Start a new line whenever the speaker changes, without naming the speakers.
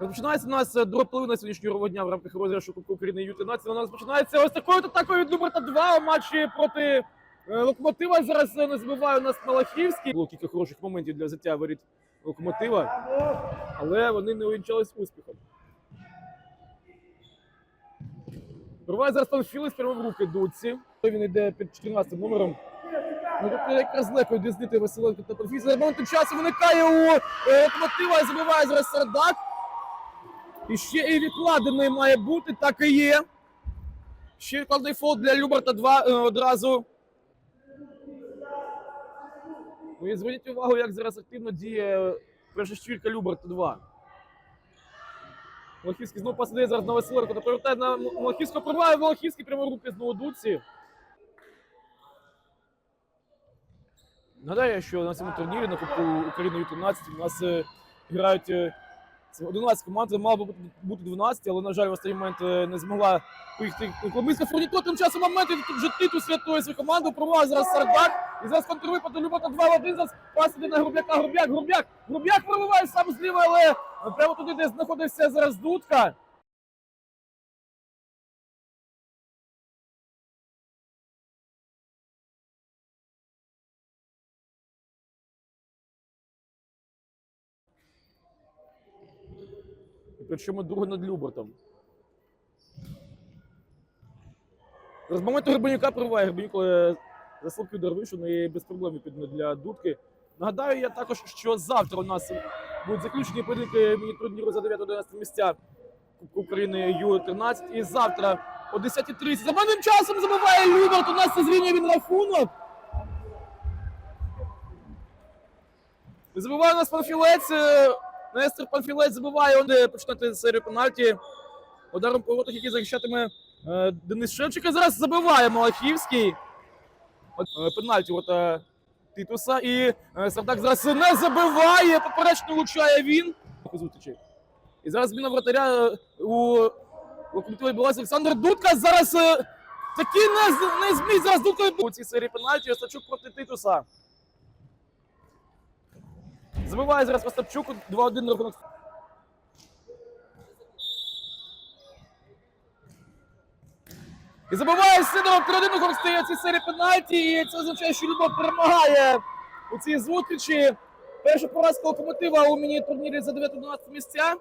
Розпочинається у нас е, друга половина сьогоднішнього дня в рамках розіграшу Кубку України Ю-13. Вона розпочинається ось такою атакою від Люберта 2 у матчі проти е, Локомотива. Зараз е, не забиває у нас Малахівський. Було кілька хороших моментів для взяття воріт Локомотива, але вони не увінчались успіхом. Проває зараз Панфілис прямо в руки Дуці. Він йде під 14 номером. Ну, тут якраз легко відрізнити Василенко та Панфіліса. За моментом часу виникає у Локомотива і забиває зараз Сардак. І ще і відкладений має бути, так і є. Ще відкладений фол для Люберта 2 е, одразу. Ну і зверніть увагу, як зараз активно діє перша четвірка Люберта 2. Малахівський знову пасує зараз на Василенко та повертає на Малахівського. Пробиває Малахівський прямо в руки знову Дуці. Нагадаю, що на цьому турнірі на Кубку України Ю-13 у нас е, грають е, 11 команд, мала би бути- бути 12, але, на жаль, в останній момент е, не змогла поїхати Коломийська Фурніко. Тим часом момент вже Титус рятує свою команду, пробуває зараз Сардак. І зараз контрвипад по Любота 2 в 1, зараз пас на Груб'яка, Груб'як, Груб'як, Груб'як пробиває сам зліва, але прямо туди, де знаходився зараз Дудка. Причому друге над Любертом. З моменту Гребенюка прориває Гребенюк е, заслабкий удар вийшов, ну і без проблем відповідно для Дудки. Нагадаю я також, що завтра у нас будуть заключені поєдинки міні-турніру за 9-11 місця Кубку України Ю-13. І завтра о 10.30 за певним часом забиває Люберт. У нас це зрівнює він рахунок. Забиває у нас Панфілець. Нестор Панфілець забиває, он де починати серію пенальті. Ударом по воротах, який захищатиме е, Денис Шевчик. І зараз забиває Малахівський. Е, Пенальті от е, Титуса. І Сардак зараз не забиває. Поперечно влучає він. І зараз зміна вратаря у локомотиві Білась Олександр Дудка. Зараз таки не, з- не зміг зараз Дудка у цій серії пенальті. Остачук проти Титуса. Забиває зараз Остапчук 2-1 рахунок. І забиває Сидоров 3-1 рахунок стає цій серії пенальті. І це означає, що Любов перемагає у цій зустрічі. Перша поразка локомотива у міні-турнірі за 9-12 місця.